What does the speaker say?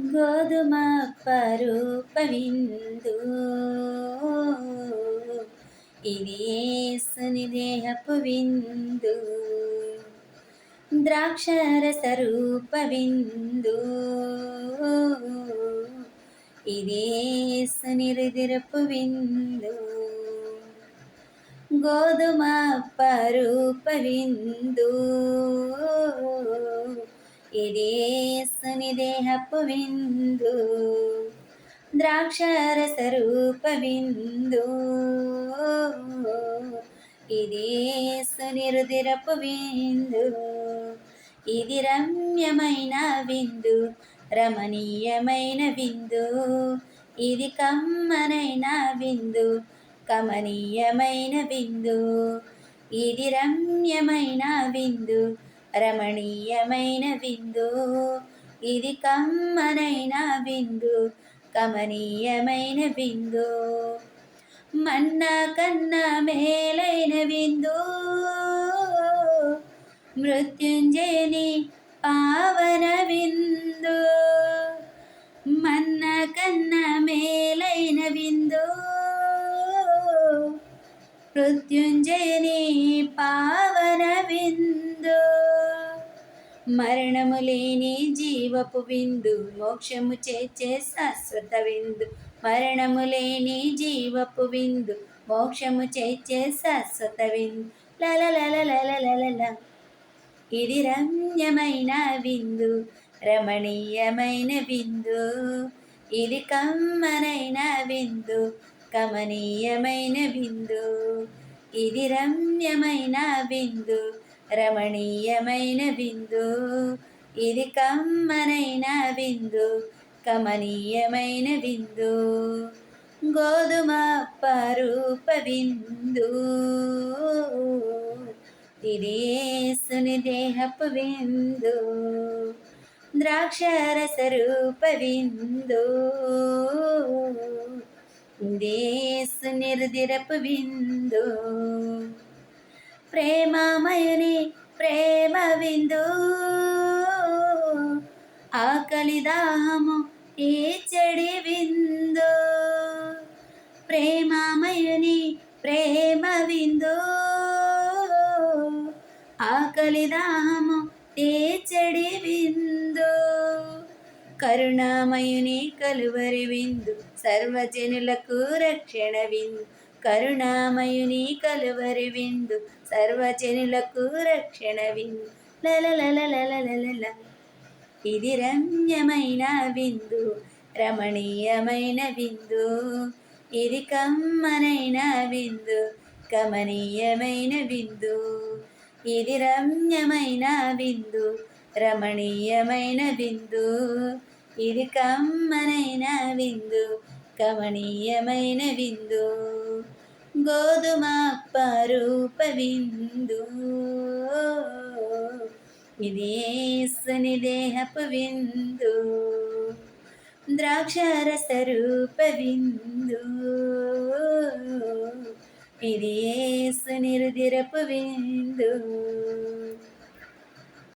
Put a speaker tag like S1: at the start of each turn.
S1: గోధుమ పరూపవిందు ఇది యేసుని దేహపు విందు. ద్రాక్షరస రూప ఇది యేసుని రుదిరపు విందు. గోధుమ పరూప విందు దేహపు విందు ద్రాక్షరస రూప విందు. ఇదేసుని రుదిరపు విందు ఇది రమ్యమైన విందు రమణీయమైన విందు. ఇది కమ్మనైన విందు కమనీయమైన విందు. ఇది రమ్యమైన విందు రమణీయమైన విందు ఇది కమ్మనైన విందు కమనీయమైన విందు మన్న కన్నా మేలైన విందు మృత్యుంజయని పావన విందు మన్న కన్నా మేలైన విందు మృత్యుంజయని మరణము లేని జీవపు విందు మోక్షము చేచే శాశ్వత విందు. మరణము లేని జీవపు విందు మోక్షము చేచే శాశ్వత విందు. లల ఇది రమ్యమైన విందు రమణీయమైన విందు. ఇది కమ్మనైన విందు కమనీయమైన విందు. ఇది రమ్యమైన విందు రమణీయమైన విందు ఇది కమ్మనైన విందు కమనీయమైన విందు గోధుమ పరూప విందు ఇది దేహపు విందు ద్రాక్షరస రూప విందు దేశు నిర్దిరపు విందు ప్రేమమయని ప్రేమ విందు. ఆకలి దాహము ఈ చెడి విందు. ప్రేమమయని ప్రేమ విందు. ఆకలి దాహము తీర్చడి విందు. కరుణామయుని కలువరి విందు. సర్వజనులకు రక్షణ విందు. కరుణామయుని కలువరి విందు. సర్వజనులకు రక్షణ విందు. లల ఇది రమ్యమైన విందు రమణీయమైన విందు. ఇది కమ్మనైన విందు కమనీయమైన విందు. ఇది రమ్యమైన విందు రమణీయమైన విందు. ఇది కమ్మనైన విందు కమనీయమైన విందు. గోధుమ పరూప విందు ఇది దేహపు విందు ద్రాక్షరస రూప విందు ఇది యేసు నిర్దిరపు విందు